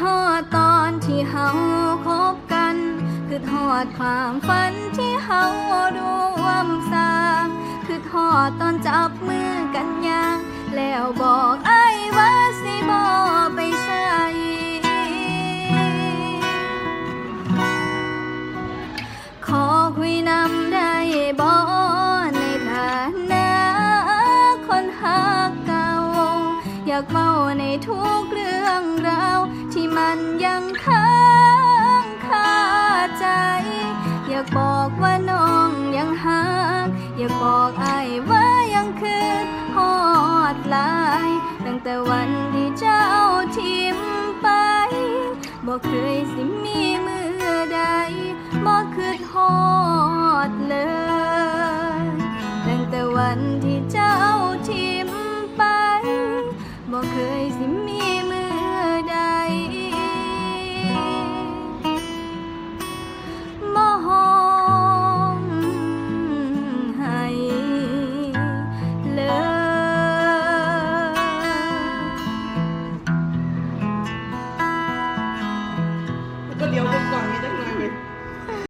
ฮอดตอนที่เฮาคบกัน คือทอดความฝันที่เฮารวมสร้าง คือทอดตอนจับมือกันยาง แล้วบอกไอ้ว่าสิบอไปใส่ขอคุยนำได้บ่ในฐานะคนหักเก่าอยากเมาในทุกเรื่องราว มันยังค้างคาใจ อยากบอกว่าน้องยังหางอยากบอกไอ้ว่ายังคือฮอดลาย ตั้งแต่วันที่เจ้าทิมไปบอกเคยสิมีเมื่อใดบอกคือฮอดเลย 不聊我管，你等哪里